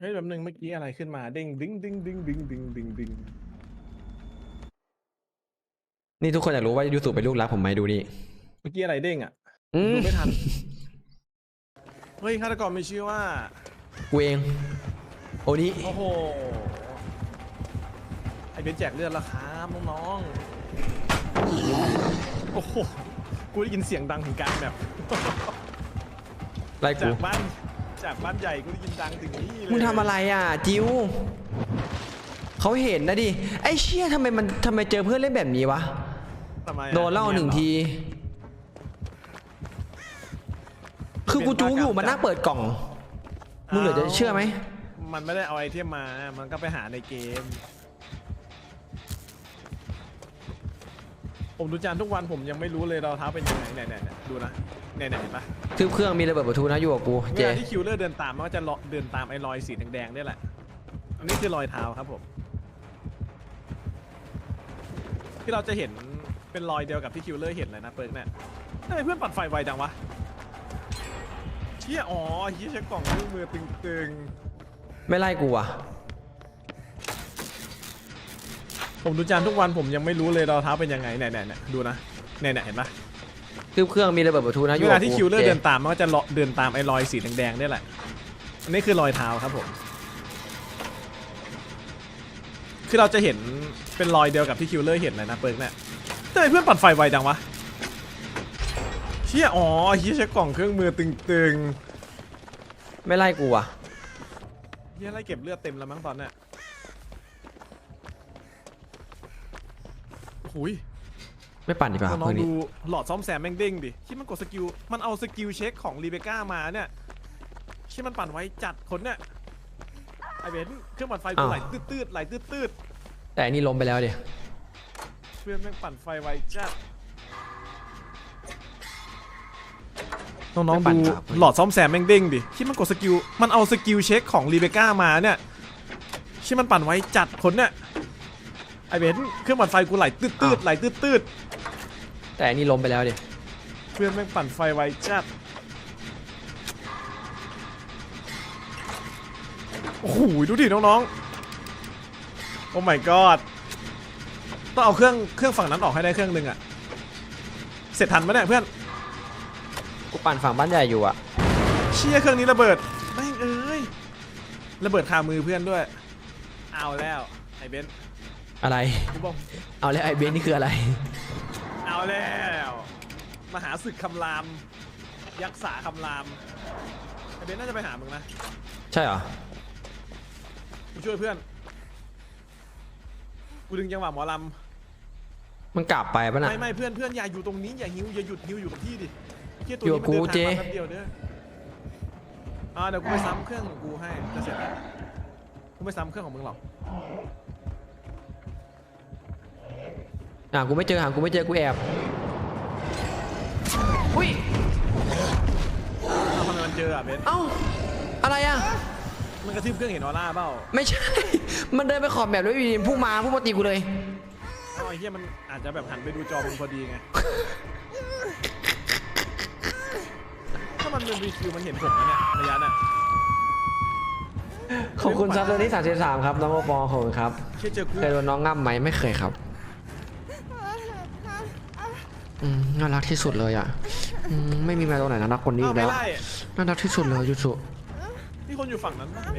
เฮ้ยแบบนึงเมื่อกี้อะไรขึ้นมาเด้งดึงดึงดึงดึงดึงดึงดึงนี่ทุกคนอยากรู้ว่ายูสุเป็นลูกรักผมไหมดูนี่เมื่อกี้อะไรเด้งอะอืมดูไม่ทันเฮ้ยฆาตกรมีชื่อว่า กูเองโอ้นี่โอ้โห ไอเบนแจกเลือดแล้วครับน้องๆ โอ้โห กูได้ยินเสียงดังถึงกลางแบบ ไล่กูจากบ้าน จากบ้านใหญ่กูได้ยินดังถึงนี่เลยมึงทำอะไรอะ จิวเขาเห็นนะดิ ไอ้เชี่ยทำไมมันทำไมเจอเพื่อนเล่นแบบนี้วะ ทำไมอะโดนเล่าหนึ่งเยเรอที คือกูจู้อยู่มันน่าเปิดกล่อง มึงเหลือจะเชื่อไหม มันไม่ได้เอาไอเทมมา มันก็ไปหาในเกม ผมดูจานทุกวันผมยังไม่รู้เลยเราเท้าเป็นยังไงเนี่ยเนี่ยเนี่ยดูนะเนี่ยเนี่ยเห็นปะทึบเครื่องมีระเบิดประตูนะอยู่กับกูเวเจ ลาที่คิวเลอร์เดินตามมันก็จะเลาะเดินตามไอ้รอยสีแดงๆนี่แหละ อันนี้คือรอยเท้าครับผม ที่เราจะเห็นเป็นรอยเดียวกับที่คิวเลอร์เห็นเลยนะเปิร์กเนี่ยทำไมเพื่อนปัดไฟไวจังวะเชี่ยอ๋อเฮียใช้กล่องเครื่องมือตึงไม่ไล่กูอะ ผมดูจานทุกวันผมยังไม่รู้เลยเราเท้าเป็นยังไงเนี่ยเนี่ยเนี่ยดูนะเนี่ยเนี่ยเห็นปะทึบเครื่องมีระเบิดประตูนะอเวยู่ลากับที่กูคิวเลอร์จเดินตามมันก็จะเลาะเดินตามไอ้รอยสีแดงๆนี่แหละอันนี้คือรอยเท้าครับผม คือเราจะเห็นเป็นรอยเดียวกับที่คิวเลอร์เห็นเลยนะเปิร์กเนี่ยทำไมเพื่อนปัดไฟไวจังวะเชี่ยอ๋อเฮียใช้กล่องเครื่องมือตึงไม่ไล่กูอะๆเฮียไล่เก็บเลือดเต็มแล้วมั้งตอนเนี้ย โอ้ยไม่ปั่นดีกว่าน้อเพื่งอนๆนี้ดูหลอดซ่อมแซมแม่งเด้งดิที่มันกดสกิล มันเอาสกิลเช็คของรีเบคก้ามาเนี่ยที่มันปั่นไว้จัดคนเนี่ยไอเบนเครื่องปั่นไฟกูไหลตืดๆไหลตืดแต่อันนี่ล้มไปแล้วดิๆเพื่อนแม่งปั่นไฟไว้จัดน้องๆไม่ปั่ดูนครับหลอดซ่อมแซมแม่งเด้งดิที่มันกดสกิล มันเอาสกิลเช็คของรีเบคก้ามาเนี่ยที่มันปั่นไว้จัดคนเนี่ย ไอเบนเครื่องปั่นไฟกูไหลตืดๆไหลตืดๆแต่อันนี่ล้มไปแล้วดิเพื่อนแม่งปั่นไฟไวจัดโอ้โหดูดิน้องๆ โอ้ my god ต้องเอาเครื่องเครื่องฝั่งนั้นออกให้ได้เครื่องหนึ่งอะเสร็จทันไหมเนี่ยเพื่อน กูปั่นฝั่งบ้านใหญ่อยู่อะเชี่ยเครื่องนี้ระเบิดแม่งเอ้ยระเบิดคามือเพื่อนด้วย เอาแล้วไอ้เบนซ์ อะไร กูบอกเอาแล้วไอ้เบนนี่คืออะไร เอาแล้ว มหาศึกคำราม ยักษ์สาคำรามไอ้เบนซ์น่าจะไปหามึงนะใช่เหรอ กูช่วยเพื่อน กูดึงจังหวะหมอลมันกลับไปปะำน่ะ ไม่ไม่เพื่อนเพื่อนอย่าอยู่ตรงนี้อย่าหิวอย่าหยุดหิวอยู่กับที่ดิเที่ยตัวอยู่นี้กับมันกูเดินทางเจ๊มาแป๊บเดียวเด้ออ่าเดี๋ยวกูไปซ้ำเครื่องของกูให้จะเสร็จแล้วกูไม่ซ้ำเครื่องของมึงหรอก อะกูไม่เจอหากูไม่เจอกูแอบอุ้ยอ้าวทำไมมันเจออะเบนเอ้าอะไรอะมันกระทืบเครื่องเห็นออร่าเปล่าไม่ใช่ มันเดินไปขอบแบบแล้วอยู่ดีพุ่งมาพุ่งมาตีกูเลยอ้าวไอ้เหี้ยมันอาจจะแบบหันไปดูจอมึงพอดีไงถ้ามันเป็นรีคิวมันเห็นผมนะเนี่ยระยะน่ะขอบคุณซับตัวที่33ครับน้องโอปอขอบคุณครับแค่เจอกูเคยโดนน้องง่ำไหมไม่เคยครับ อืม น่ารักที่สุดเลยอะอืมไม่มีแมวตัวไหนน่ารักคนนี้อ้าอีวกไม่แล้วไล่น่ารักที่สุดเลยยูสุนี่คนอยู่ฝั่งนั้นปะเบ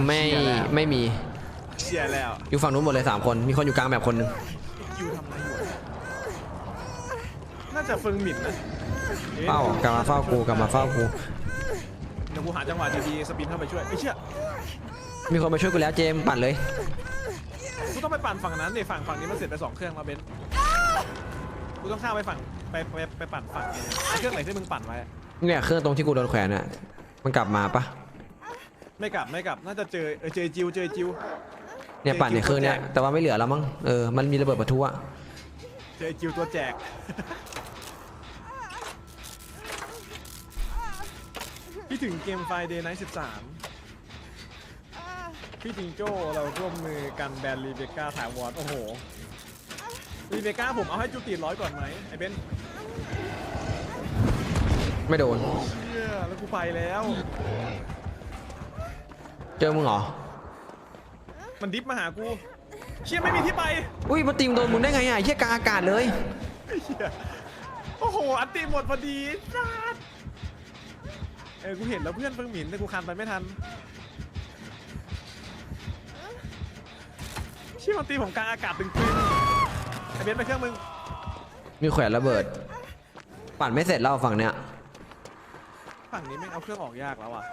นไม่เชียร์แล้วไม่มี เชียร์แล้วอยู่ฝั่งนู้นหมดเลยสามคน มีคนอยู่กลางแบบคนหนึงคิวทำอะไรอยู่อะน่าจะเฟิงหมินนะอ๊ะเฝ้ากลับมาเฝ้ากูกลับมาเฝ้ากู เดี๋ยวกูหาจังหวะดีๆสปินเข้าไปช่วยไอ้เชี่ยมีคนมาช่วยกูแล้วเจมส์ปั่นเลย กูต้องไปปั่นฝั่งนั้นดิฝั่งฝั่งนี้มันเสร็จไปสองเครื่องแล้วเบนซ์ กูต้องข้ามไปฝั่งไปไปไปปั่นฝั่งนี้ไอ้เครื่องไหนที่มึงปั่นไว้เนี่ยเครื่องตรงที่กูโดนแขวนอะ มันกลับมาปะไม่กลับไม่กลับน่าจะเจอเออเจอจิวเจอจิวเนี่ยปั่นเนี่ยเครื่องเนี่ยแต่ว่าไม่เหลือแล้วมั้งเออมันมีระเบิดปะทุอะเจอจิวตัวแจก พี่ถึงเกมไฟเดย์ไนท์13พี่จิงโจ้เราร่วมมือกันแบนรีเบคก้าถาวรโอ้โห รีเบคก้าผมเอาให้จุติร้อยก่อนไหมไอ้เบนซ์ไม่โดน เชี่ยแล้วกูไปแล้ว เจอมึงเหรอ มันดิฟมาหากู เชี่ยไม่มีที่ไปอุ้ยมาตีมโดนมึงได้ไงอะไอ้เหี้ยกลางอากาศเลยไอ้เหี้ยโอ้โห อันตีหมดพอดีสัสเออกูเห็นแล้วเพื่อนเพิ่งหมินแต่กูคันไปไม่ทันเชี่ยมันตีผมกลางอากาศตึงๆไอ เบนซ์ไปเครื่องมึงมีแขวนระเบิด ปั่นไม่เสร็จแล้วฝั่งเนี้ยฝั่งนี้ไม่งเอาเครื่องออกยากแล้วอะ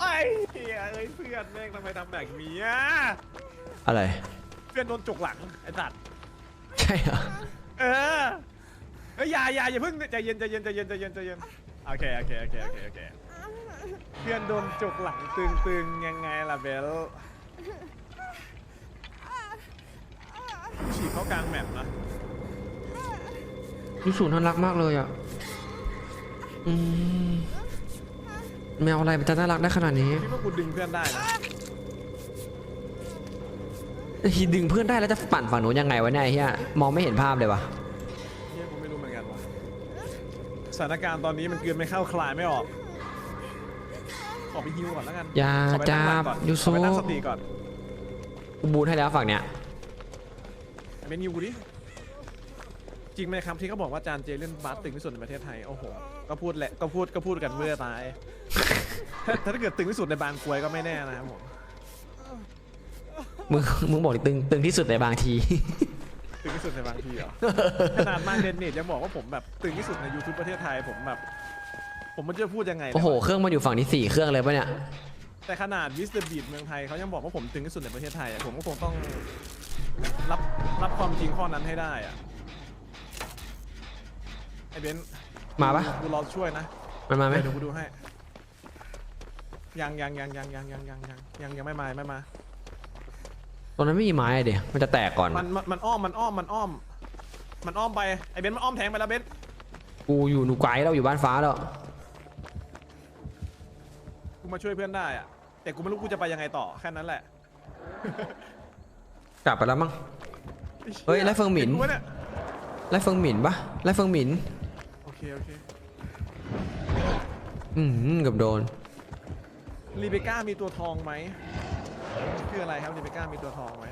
ไอ้เหี้ยเอ้ยเพื่อนแม่งทำไมทำแบบนี้อะอะไร เพื่อนโดนจกหลังไอ้สัตว์ใช่เหรอเออเอ้ยอย่าอย่าอย่าเพิ่งใจเย็นใจเย็นใจเย็นใจเย็นใจเย็นโอเคโอเคโอเคโอเคโอเค เพื่อนโดนจกหลังตึงตึงยังไงล่ะเบลฉีกเข้ากลางแมปนะยูสูน่ารักมากเลยอะ อืมแมวอะไรมันจะน่ารักได้ขนาดนี้คิดว่ากูดึงเพื่อนได้นะทีดึงเพื่อนได้แล้วจะปั่นฝั่งหนูนยังไงวะเนี่ยไอ้เฮียมองไม่เห็นภาพเลยวะเฮียกูไม่รู้เหมือนกันว่ะสถานการณ์ตอนนี้มันเกินไม่เข้าคลายไม่ออกข อไปฮิวก่อนแล้วกันอย่าขอไปตั้งหลักก่อนจับยูขซูอไปตั้งสติก่อนกูบูทให้แล้วฝั่งเนี้ยเมนยูกูดิจริงไหมครับที่เขาบอกว่าจานเจเล่นบาสตึงที่สุดในประเทศไทยโอ้โหก็พูดแหละก็พูดก็พูดกันเมื่อตายถ้าถ้าเกิดตึงที่สุดในบางกรวยก็ไม่แน่นะครับผมมึงมึงบอกตึงตึงที่สุดในบางที ตึงที่สุดในบางทีเหรอ ขนาดมาเดนเนตยังบอกว่าผมแบบตึงที่สุดใน YouTube ประเทศไทยผมแบบ ผมมันจะพูดยังไงเนี่ยโอ้โห เครื่องมันอยู่ฝั่งที่สี่เครื่องเลยปะเนี่ย แต่ขนาดวิสเตอร์บีดเมืองไทยเขายังบอกว่าผมตึงที่สุดในประเทศไทยอะผมก็คงต้องรับรับความจริงข้อนั้นให้ได้อะไอเบนซ์มาปะกูรอช่วยนะมันมาไหมเดี๋ยวกูดูให้ ยังยังยังยังยังยังยังยังยังยังไม่มาไม่มาตรงนั้นไม่มีไม้อะเดี๋ยวมันจะแตกก่อนมันมันมันอ้อมมันอ้อมมันอ้อม มันอ้อมไปไอเบนซ์มันอ้อมแทงไปแล้วเบนซ์กูอยู่หนูไกลแล้วอยู่บ้านฟ้าแล้วกู มาช่วยเพื่อนได้อะแต่กูไม่รู้กูจะไปยังไงต่อแค่นั้นแหละกลับไปแล้วมั้ง เฮ้ยไล่เฟิงหมินห็กูปะเนี่ยไล่เฟิงหมินปะไล่เฟิงหมิน โอเคโอเคอืมเกับโดน รีเบคก้ามีตัวทองไหมคืออะไรครับรีเบคก้ามีตัวทองไหม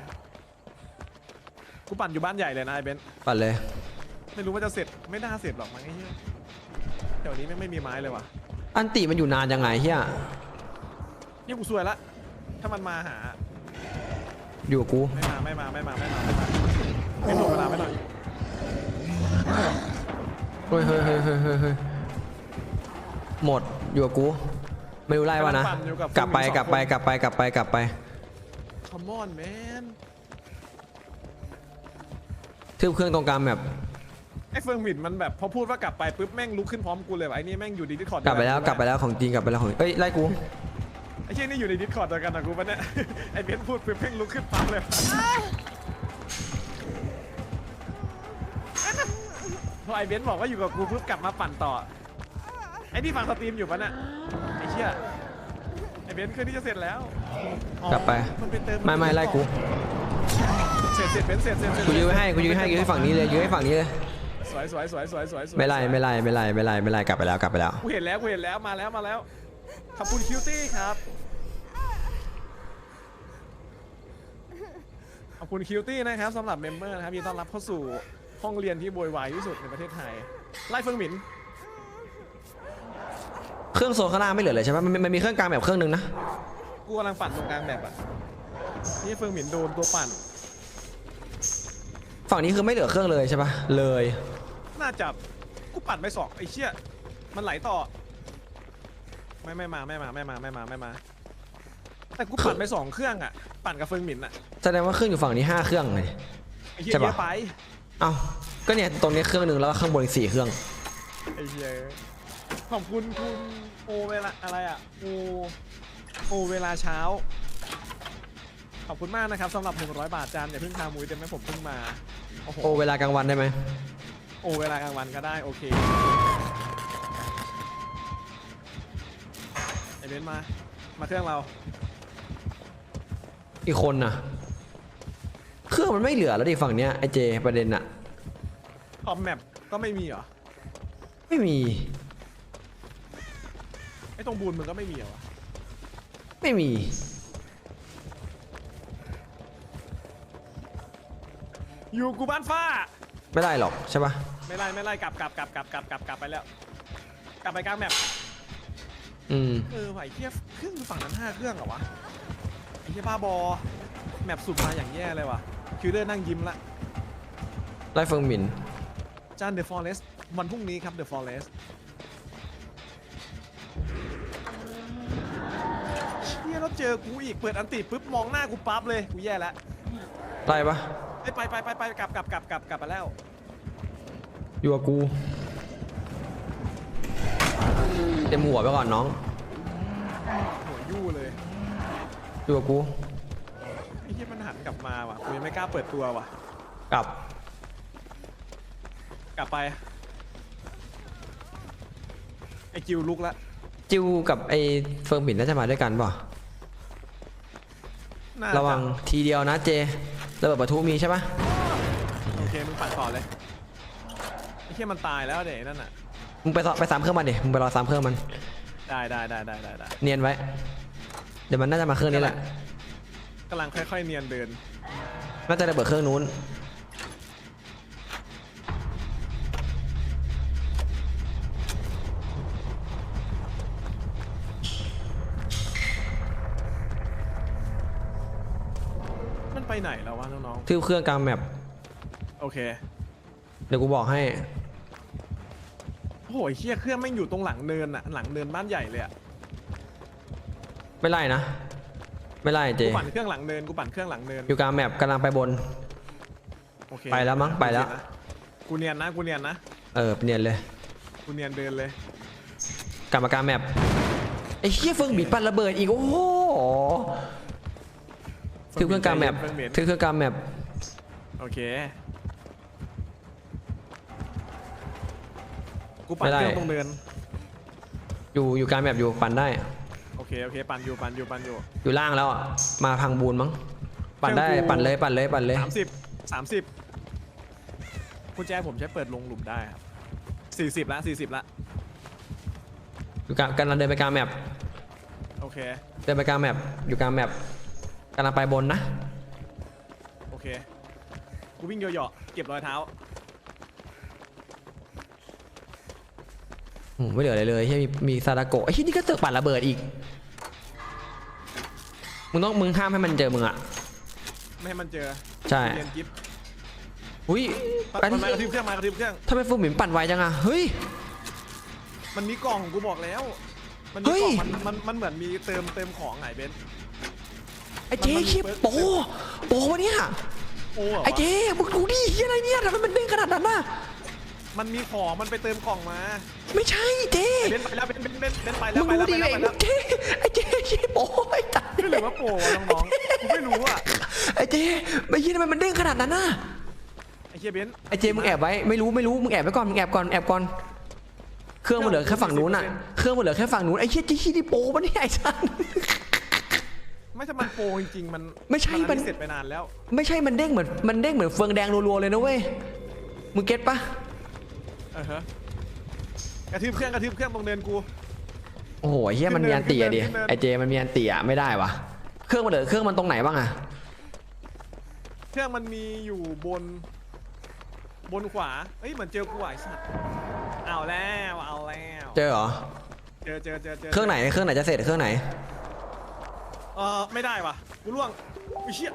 กูปั่นอยู่บ้านใหญ่เลยนะไอเบนซ์ปัดเลย ไม่รู้ว่าจะเสร็จไม่น่าเสร็จหรอกมั้งไอ้เหี้ยแถวนี้ไม่งไม่มีไม้เลยว่ะ อันติมันอยู่นานยังไงเฮีย นี่กูซวยละ ถ้ามันมาหา อยู่กับกู ไม่มาไม่มาไม่มาไม่มาไม่มาไม่หมดเวลาไม่หน่อยเฮ้ยเฮ้ยเฮ้ยเฮ้ยเฮ้ยเฮ้ยหมด อยู่กับกู ไม่รู้ไล่วะนะ กลับไปกลับไปกลับไปกลับไปกลับไป คอมมอนแมนทืบเครื่องตรงกลางแบบ ไอ้เฟิงหมินมันแบบพอพูดว่ากลับไปปุ๊บแม่งลุกขึ้นพร้อมกูเลยว่ะไอ้นี่แม่งอยู่ในดิสคอร์ดกลับไปแล้วกลับไปแล้วของจริงกลับไปแล้วของเอ้ยไล่กู ไอ้เชี่ยนี่อยู่ในดิสคอร์ดเดียวกันนะกูปะเนี่ย ไอ้เบนซ์พูดปุ๊บแม่งลุกขึ้นปั๊บเลยพอไอ้เบนซ์บอกว่าอยู่กับกูปุ๊บกลับมาปั่นต่อ ไอ้นี่ฟังสตรีมอยู่ปะเนี่ย ไอ้เชี่ยไอ้เบนซ์เครื่องที่จะเสร็จแล้วอ๋อกลับไป มันเป็นเติมไม่ไม่ไล่กู เสร็จเสร็จเบนซ์เสร็จเสร็จเสร็จกูยื้อไว้ให้กูยื้อให้ยื้อให้ฝั่งนี้เลยยื้อให้ฝั่งนี้เลยสวยสวยสวยสวยสวยสวยไม่ไล่ไม่ไล่ไม่ไล่ไม่ไล่ไม่ไล่กลับไปแล้วกลับไปแล้ว กูเห็นแล้วกูเห็นแล้วมาแล้วมาแล้วขอบคุณคิวตี้ครับ ขอบคุณคิวตี้นะครับสำหรับเมมเบอร์นะครับยินดีต้อนรับเข้าสู่ห้องเรียนที่โวยวายที่สุดในประเทศไทย ไล่เฟิงหมิน เครื่องโซนข้างล่างไม่เหลือเลยใช่ไหมมันมันมีเครื่องกลางแบบเครื่องหนึงนะ กูกำลังปั่นตรงกลางแบบอะนี่เฟิงหมินโดนตัวปั่น ฝั่งนี้คือไม่เหลือเครื่องเลยใช่ปะเลย น่าจะกูปั่นไปสองไอ้เชี่ยมันไหลต่อ ไม่ไม่มาไม่มาไม่มาไม่มาไม่มา แต่กูปั่นไปสองเครื่องอะ ปั่นกับเฟิงหมินอะแสดงว่าเครื่องอยู่ฝั่งนี้ห้าเครื่องเลย ไอ้เหี้ยใช่เยปะอะไปเอ้าก็เนี่ยตรงนี้เครื่องหนึ่งแล้วก็ข้างบนอีกสี่เครื่อง ไอ้เหี้ยขอบคุณคุณโอเวลาอะไรอะโอโอเวลาเช้า ขอบคุณมากนะครับสำหรับ 100 บาทจานอย่าเพิ่งทามุ้ยเดี๋ยวแม่ผมเพิ่งมาโอ้โหโอเวลากลางวันได้ไหมโอเวลากลางวันก็ได้โอเคไอเบนซ์มา มาเครื่องเรา อีกคนน่ะ เครื่องมันไม่เหลือแล้วดิฝั่งเนี้ยไอเจประเด็นอะขอบแมปก็ไม่มีเหรอ ไม่มี ไอ้ตรงบูนมึงก็ไม่มีเหรอวะไม่มี อยู่กูบ้านฟ้า ไม่ได้หรอกใช่ปะไม่ไล่ไม่ไล่กลับกลับกลับกลับกลับกลับกลับไปแล้ว กลับไปกลางแมปอืม เออไหวเทียบเครื่องฝั่งนั้นห้าเครื่องเหรอวะ ฮียบ้าบอ แมปสุดมาอย่างแย่เลยว่ะ คิวเดอร์นั่งยิ้มละไล่เฟิงหมิน จานเดอะฟอเรสวันพรุ่งนี้ครับเดอะฟอเรสเชี่ยแล้วเจอกูอีก เปิดอันติปุ๊บมองหน้ากูปั๊บเลย กูแย่แล้วไล่ปะเอ้ยไปไปไปไปกลับกลับกลับกลับกลับไปแล้ว อยู่กับกู เต็มหัวไปก่อนน้อง หัวยู่เลย อยู่กับกูไอ้เหี้ยมันหันกลับมาว่ะกูยังไม่กล้าเปิดตัวว่ะ กลับกลับไปไอ้จิวลุกละจิวกับไอ้เฟิงหมินน่าจะมาด้วยกันเปล่ะน่าระวังทีเดียวนะเจระเบิดประทุมีใช่ปะโอเคมึงปั่นต่อเลยไอ้เหี้ยมันตายแล้วเด็นั่นน่ะมึงไปซ้อไปซ้ำเครื่องมันดิมึงไปรอซ้ำเครื่องมันได้ได้ได้ได้ได้ได้เนียนไว้ เดี๋ยวมันน่าจะมาเครื่องนี้แหละกำลังค่อยๆเนียนเดิน น่าจะระเบิดเครื่องนู้น มันไปไหนแล้ววะน้องทืบเครื่องกลางแมปๆ โอเค เดี๋ยวกูบอกให้ โอ้โหไอ้เหี้ยเครื่องแม่งอยู่ตรงหลังเนินอะหลังเนินบ้านใหญ่เลยอะ ไม่ไล่นะ ไม่ไล่เจ กูปั่นเครื่องหลังเนินกูปั่นเครื่องหลังเนินอยู่กลางแมปกำลังไปบน โอเคไปแล้วมั้งไปแล้ว กูเนียนนะกูเนียนนะเออเนียนเลย กูเนียนเดินเลย กลับมากลางแมปไอ้เหี้ยเฟิงบิดปันระเบิดอีกโอ้โหทืบเครื่องกลางแมปเฟิงเหม็นทืบเครื่องกลางแมปโอเคกูปั่นเครื่องตรงเนินอยู่อยู่กลางแมปอยู่ปั่นได้โอ เคโอเคปั่นอยู่ปั่นอยู่ปั่นอยู่อยู่ล่างแล้วอะมาพังบูนมั้งปั่นได้เครื่องกูปั่นเลยปั่นเลยปั่นเลย สามสิบสามสิบกุญแจผมใช้เปิดลงหลุมได้ครับสี่สิบละสี่สิบละอยู่กลางกำลังเดินไปกลางแมปโอเคเดินไปกลางแมปอยู่กลางแมปกำลังไปบนนะ โอเคกูวิ่งเหยาะๆเก็บรอยเท้า โอ้โห ไม่เหลืออะไรเลยเฮ้ยมีมีซาดาโกะไอ้ที่นี่ก็เสือกปั่นระเบิดอีก มึงต้องมึงห้ามให้มันเจอมึงอะ ไม่ให้มันเจอใช่ เรียนกิฟต์อุ้ยมันอันมันนี้มากระทืบเครื่องมากระทืบเครื่อง ทำไมฟูหมินปั่นไวจังอะ เฮ้ย มันมีกล่องกูบอกแล้ว มันเฮ้มียกล่องมันมันมันเหมือนมีเติมเติมของไงเบนซ์ ไอ้เจ๊มันมันมีคิดเปิดโปโปวะเนี่ย โอ้เหรอวะไอ้เจ๊มึงดูดิเฮียอะไรเนี่ยทำไมมันเด้งขนาดนั้นน่ะ มันมีของมันไปเติมกล่องมาไม่ใช่เจ๊เบนซ์ไปแล้วเบนซ์เบนซ์เบนซ์เบนซ์ไปแล้วมึงไปดูแล้วดิไปแล้วไอ้ไปแล้วเจ๊ไอ้เจ๊เจ๊โปไอ้ตายไม่หรือว่าโปรวะน้องๆกูไม่รู้อะไอ้เจ๊ไม่ยินทำไมมันเด้งขนาดนั้นน่ะไอ้เฮียเบนซ์ไอ้เจ๊มึงแอบไว้ไม่รู้ไม่รู้มึงแอบไว้ก่อนมึงแอบก่อนแอบก่อนเครื่องมันเหลือแค่ฝั่งนู้นน่ะเครื่องมันเหลือแค่ฝั่งนู้นไอ้เหี้ยเจ๊ชี้ดิโปปะเนี่ยไอ้สัส ไม่ถ้ามันโปรจริงๆมันไม่ใช่มัน อัเสร็จไปนานแล้ว ไม่ใช่มันเด้งเหมือนมันเด้งเหมือนเฟืองแดงรัวๆเลยนะเว้ย มึงเก็ตปะเออฮะกระทืบเครื่องกระทืบเครื่องตรงเนินกู โอ้โหไอ้เหี้ยมันมีอันเตียดิขึ้นเนิน ไอ้เจมันมีอันเตียไม่ได้วะเครื่องมันเหลือเครื่องมันตรงไหนบ้างอะเครื่องมันมีอยู่บน บนขวาเอ้ยเหมือนเจอกูอะไอ้สัตว์เอาแล้วเอาแล้วเจอเหรอเจอเจอเจอเจอเครื่องไหนเครื่องไหนจะเสร็จเครื่องไหนเออไม่ได้ว่ะกูล่วงไอ้เชี่ย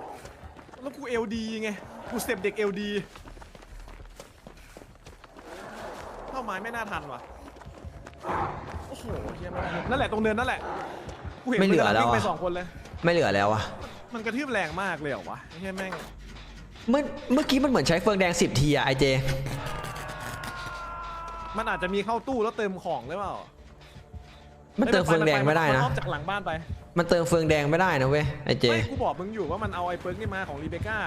แล้วกูเอลดีไงกูสเต็ปเด็กเอลดี เข้าไม้ไม่น่าทันว่ะโอ้โหเฮียไม่ได้นั่นแหละตรงเนินนั่นแหละกูเห็นไม่เหลือแล้วงอะไปสองคนเลย ไม่เหลือแล้วอะมันกระทืบแรงมากเลยเหรอวะไอ้เฮียแม่งเมื่อเมื่อกี้มันเหมือนใช้เฟืองแดงสิบทีอะไอเจ มันอาจจะมีเข้าตู้แล้วเติมของหรือเปล่ามันเติมเฟืองแดงไม่ได้นะมัอ้อมจากหลังบ้านไปมันเติมเฟืองแดงไม่ได้นะเว้ยไอเจ ไม่กูบอกมึงอยู่ว่ามันเอาไอ้เปิร์กนี่มาของรีเบคก้า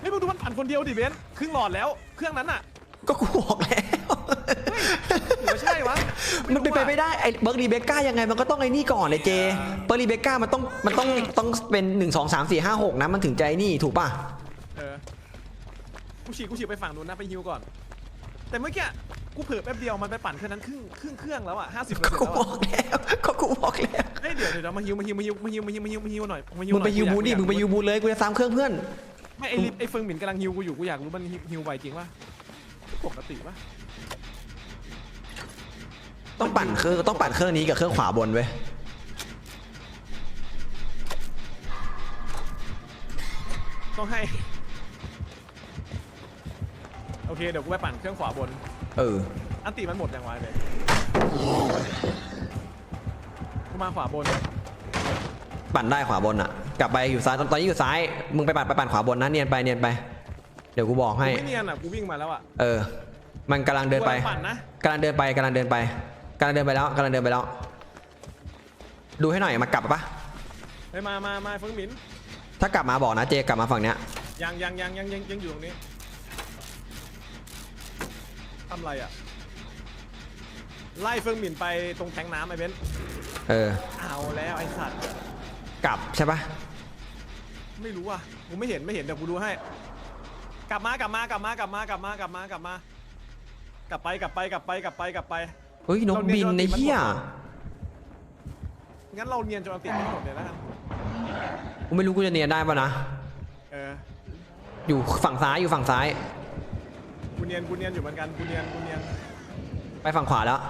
ไม่มึงดูมันปั่นคนเดียวดิเบนซ์ครึ่งหลอดแล้วเครื่องนั้นอะก็กูบอกแล้ว หรือว่าใช่วะ มันเป็นไปไม่ได้ไอ้เบิร์กรีเบคก้ายังไงมันก็ต้องไอ้นี่ก่อนไอเจ เบิร์กรีเบคก้ามันต้องมันต้องต้องเป็นหนึ่งสองสามสี่ห้าหกนะมันถึงใจนี่ถูกป่ะเออกูฉีกกูฉีกไปฝั่งนู้นนะไปฮิวก่อน แต่เมื่อกี้กูเผลอแป๊บเดียวมันไปปั่นแค่นั้นครึ่งครึ่งเครื่องแล้วอะห้าสิบเปอร์ก็เซ็นกูต์แล้วบอกแล้วก็กูบอกแล้วเฮ้ยเดี๋ยวเดี๋ยวมาฮิวมาฮิวมาฮิวมาฮิวมาฮิวมาฮิวมาฮิวหน่อยมาฮิวมึงไปยูบูหน่อดิมึงไปยูบูเลยกูจะซ้ำเครื่องเพื่อนไม่ไอลิไอเฟิงหมินกำลังฮิวกูอยู่กูอยากรู้มันฮิวไวจริงป่ะปกติป่ะ ต้องปั่นเครื่องต้องปั่นเครื่องนี้กับเครื่องขวาบนเว้ยต้องให้ โอเคเดี๋ยวกูไปปั่นเครื่องขวาบน เออ อันติมันหมดยังไงเลยกูมาขวาบน ปั่นได้ขวาบนอะ กลับไปอยู่ซ้ายตอนตอนนี้อยู่ซ้าย มึงไปปั่นไปปั่นขวาบนนะเนียนไปเนียนไป เดี๋ยวกูบอกให้กูไม่เนียนอะกูวิ่งมาแล้วอะ เออ มันกำลังเดินไปกูกำลังปั่นนะ กำลังเดินไปกำลังเดินไป กำลังเดินไปแล้วกำลังเดินไปแล้ว ดูให้หน่อยมากลับปะไปมามามาเฟิงหมินถ้ากลับมาบอกนะเจกลับมาฝั่งเนี้ยยังยังยังยังยังยังอยู่ตรงนี้ทำอะไรอะ ไล่เฟิงหมินไปตรงแทงน้ำไอ้เบนซ์เออ เอาแล้วไอ้สัตว์ กลับใช่ปะไม่รู้อะกูไม่เห็นไม่เห็นเดี๋ยวกูดูให้ กลับมากลับมากลับมากลับมากลับมากลับมากลับมากลับไปกลับไปกลับไปกลับไปกลับไปเฮ้ยนกบินในเหี้ยงั้นเราเนียนจนอันติดไม่หมดเลยแล้วกันกูไม่รู้กูจะเนียนได้ปะนะ เออ อยู่ฝั่งซ้ายอยู่ฝั่งซ้าย กูเนียนกูเนียนอยู่เหมือนกันกูเนียนกูเนียน ไปฝั่งขวาแล้ว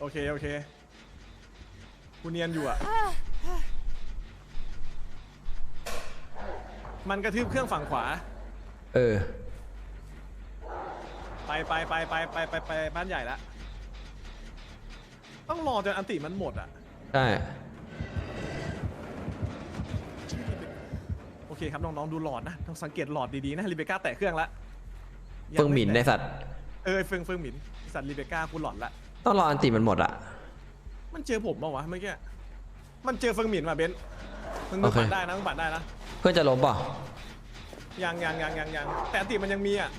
โอเคโอเค กูเนียนอยู่อะ มันกระทืบเครื่องฝั่งขวา เออ ไปไปไปไปไปไปไปบ้านใหญ่ละ ต้องรอจนอันติมันหมดอะใช่ โอเคครับน้องๆดูหลอดนะต้องสังเกตหลอดดีๆนะลิเบก้าแตะเครื่องละเฟิงหมินในยังไแตะสัตว์ เออเฟิงเฟิงหมินสัตว์ลิเบก้ากูหลอดละต้องรออันติมันหมดอะ มันเจอผมเปล่าวะเมื่อกี้มันเจอเฟิงหมินมาเบนซ์มึงมึงปัดได้นะมึงปัดได้นะ เพื่อนจะล้มเปล่ะยังยังยังยังยังแต่อันติมันยังมีอะ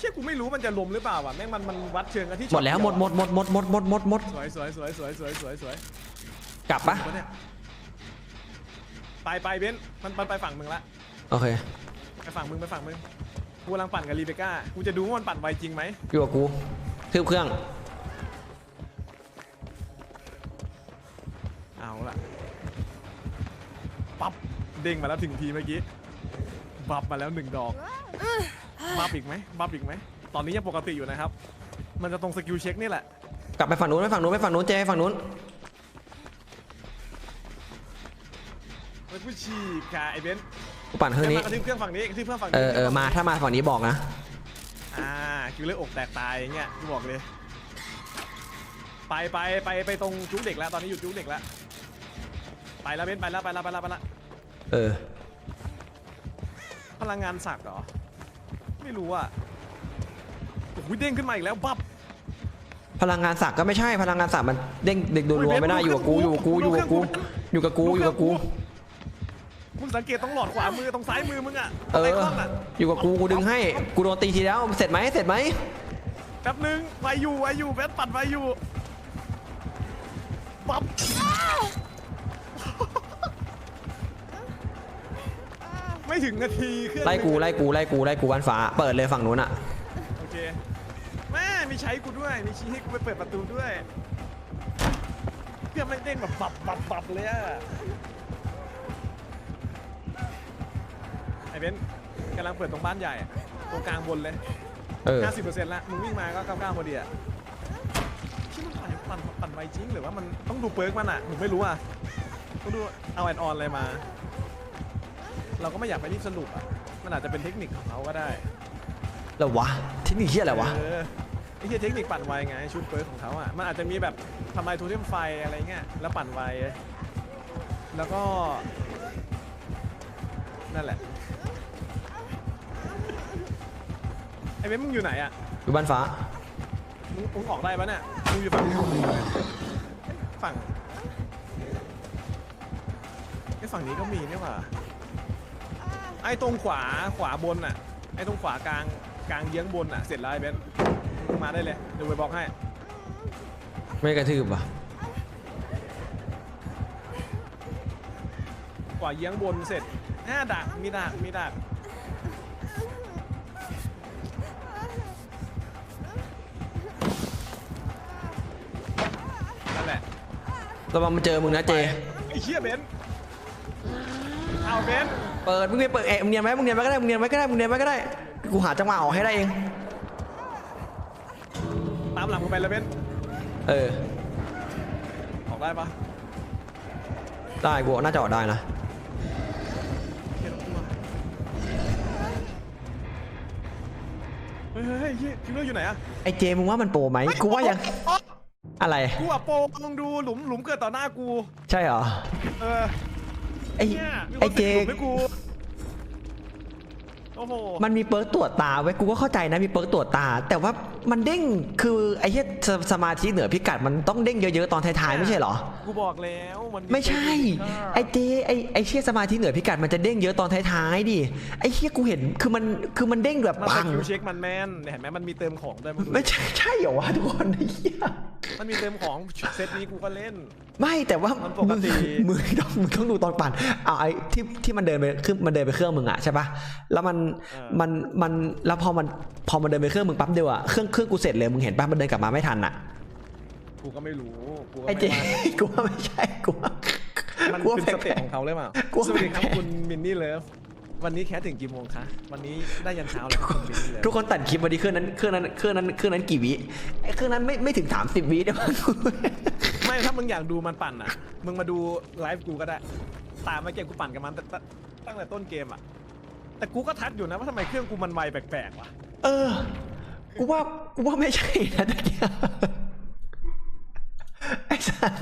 เชี่ยกูไม่รู้มันจะล้มหรือเปล่าวะแม่งมันมันวัดเชิงกันที่หมดแล้วหมดหมดหมดหมดหมดหมดหมดหมดสวยสวยสวยสวยสวยสวยสวยกลับปะวะเนี่ยไปไปเบนซ์มันมันไปฝั่งมึงละโอเคไปฝั่งมึงไปฝั่งมึงกูกำลังปั่นกับรีเบก้ากูจะดูว่ามันปั่นไวจริงไหมอยู่กับกูทืบเครื่องเอาละปั๊บเด้งมาแล้วถึงทีเมื่อกี้บับมาแล้วหนึ่งดอก บับอีกไหมบับอีกไหมตอนนี้ยังปกติอยู่นะครับ มันจะตรงสกิลเช็คนี่แหละกลับไปฝั่งนู้นไปฝั่งนู้นไปฝั่งนู้นเจไปฝั่งนู้นไปผู้ชีกาไอเบนซ์กูปั่นเครื่องนี้มากระทืบเครื่องฝั่งนี้กระทืบเครื่องฝั่งเอนี้อเออมาถ้ามาฝั่งนี้บอกนะอ่าคิวเลอร์อกแตกตายอย่างเงี้ยกูบอกเลย ไปไปไปไปตรงจุกเด็กแล้วตอนนี้อยู่จุกเด็กแล้วไปแล้วเบนซ์ไปแล้วไปแล้วไปแล้วไปแล้วเออพลังงานสักเหรอ ไม่รู้อะโอ้โหเด้งขึ้นมาอีกแล้วบับพลังงานสักก็ไม่ใช่พลังงานสักมันเด้งเด็กดูรัวไม่ได้อยู่กับกูอยู่กับกูอยู่กับกูอยู่กับกูอยู่กับกูมึงสังเกตตรงหลอดขวามือตรงซ้ายมือมึงอะเอไออคอนอะอยู่กับกูกูดึงให้กูโดนตีทีแล้วเสร็จไหมเสร็จไหมแป๊บนึงไวอยู่ไวอยู่แบนปัดไวอยู่บับ ไม่ถึงนาทีเครื่องไล่กูไล่กูไล่กูไล่กูวันฟ้า เปิดเลยฝั่งนู้นอะโอเคแม่มีใช้กูด้วย มีชี้ให้กูไปเปิดประตูด้วยเครื่องไม่งเด้งแบบบับบับบับเลยอะไอเบนซ์กำลังเปิดตรงบ้านใหญ่อะตรงกลางบนเลย เออ 50%แล้วมึงวิ่งมาก็99พอดีอะที่มันปั่นปั่นปั่นไวจริงหรือว่ามันต้องดูเปิร์กมันอะผมไม่รู้อะต้องดูเอาแอนออนอะไรมา เราก็ไม่อยากไปรีบสรุปอะมันอาจจะเป็นเทคนิคของเขาก็ได้แล้ววะเที่นี่เฮียอะไรวะเออไอ้เหี้ยเทคนิคปั่นไวไงชุดเปิร์กของเขาอะมันอาจจะมีแบบทำลายโทูเทมไฟอะไรเงี้ยแล้วปั่นไวแล้วก็ นั่นแหละไอ้เว้ยมึงอยู่ไหนอะอยู่บ้านฟ้ามึงมึงออกได้ปะเนี่ยมึงอยู่ฝั่งฝั่งไอ้ฝั่งนี้ก็มีนี่หว่าไไอ้ตรงขวาขวาบนอะ ไอ้ตรงขวากลางกลางเยื้องบนอะ เสร็จแล้วไอ้เบนซ์มึมาได้เลยเดี๋ยวไปบอกให้ไม่กระทืบป่ะขวาเยื้องบนเสร็จหน้าดักมีดักมีดักนั่นแหละระวังมาเจอมึงนะเจ ไอ้เชี่ยเบนเอาเบน เปิดมึงไม่เปิดเอะมึงเนียนไหมมึงเนียนไหมก็ได้มึงเนียนไหมก็ได้มึงเนียนไหมก็ได้กูหาจังหวะออกให้ได้เอง ตามหลังกูไปเลยเบนซ์เออออกได้ปะได้กูน่าจะออกได้นะเหี้ยรถกูอะเฮ้ยเฮ้ยเฮ้ยเหี้ยคิลเลอร์อยู่ไหนอะไอเจมึงว่ามันโปรไหมกูว่ายังอ๋ออะไรกูอะโปลองดูหลุมหลุมเกิดต่อหน้ากู ใช่เหรอ เออ ไอเนี่ยมีคนไอเจติดหลุมให้กูโอ้โหมันมีเปิร์กตรวจตาไว้ยกูก็เข้าใจนะมีเปิร์กตรวจตา แต่ว่ามันเด้งคือไอ้เหี้ยสสมาธิเหนือพิกัดมันต้องเด้งเยอะๆตอนท้ายๆไม่ใช่เหรอ กูบอกแล้วมันไม่ใช่ ไอ้เจไอ้ไอ้เชี่ยสมาธิเหนือพิกัดมันจะเด้งเยอะตอนท้ายๆดิไอ้เชี่ยกูเห็นคือมันคือมันเด้งแบบมันสปังกิลเช็คมันแม่นเนี่ยเห็นไหมมันมีเติมของด้วยมึงดูไม่ใช่ใช่เหรอวะทุกคนไอ้เหี้ยมันมีเติมของเซตนี้กูก็เล่น ไม่แต่ว่ามันปมึกงติมึงต้องมึงต้องดูตอนปั่นเอาไอ้ที่ที่มันเดินไปขึ้นมันเดินไปเครื่องมึงอะใช่ปะแล้วมันมันมันแล้วพอมันพอมันเดินไปเครื่องมึงปั๊บเดียวอะเครื่องเครื่องกูเสร็จเลยมึงเห็นปะมันเดินกลับมาไม่ทันอะกูก็ไม่รู้กูก็ไอ้เจไม่ว่ากูว่าไม่ใช่กูว่ามันกูว่าเป็นสแปลเต็ปกของเขาเลยเปล่ากูว่าสวัสดีครับแปลกคุณมินนี่เลิฟวันนี้แคสถึงกี่โมงคะ วันนี้ได้ยันเช้าเลยครับคุณมินนี่เลิฟทุกคนตัดคลิปมาดิเครื่องนั้นเครื่องนั้นเครื่องนั้นเครื่องนั้นกี่วิไอ้เครื่องนั้นไม่ไม่ถึง30วิได้มั้ง ไม่ถ้ามึงอยากดูมันปั่นอะ มึงมาดูไลฟ์กูก็ได้ ตามมาเกมกูปั่นกับมันแต่แต่ตั้งแต่ต้นเกมอะ แต่กูก็ทักอยู่นะว่าทำไมเครื่องกูมันไวแปลกๆวะเออ กูว่า กูว่าไม่ใช่นะตะเกียไอ้สัน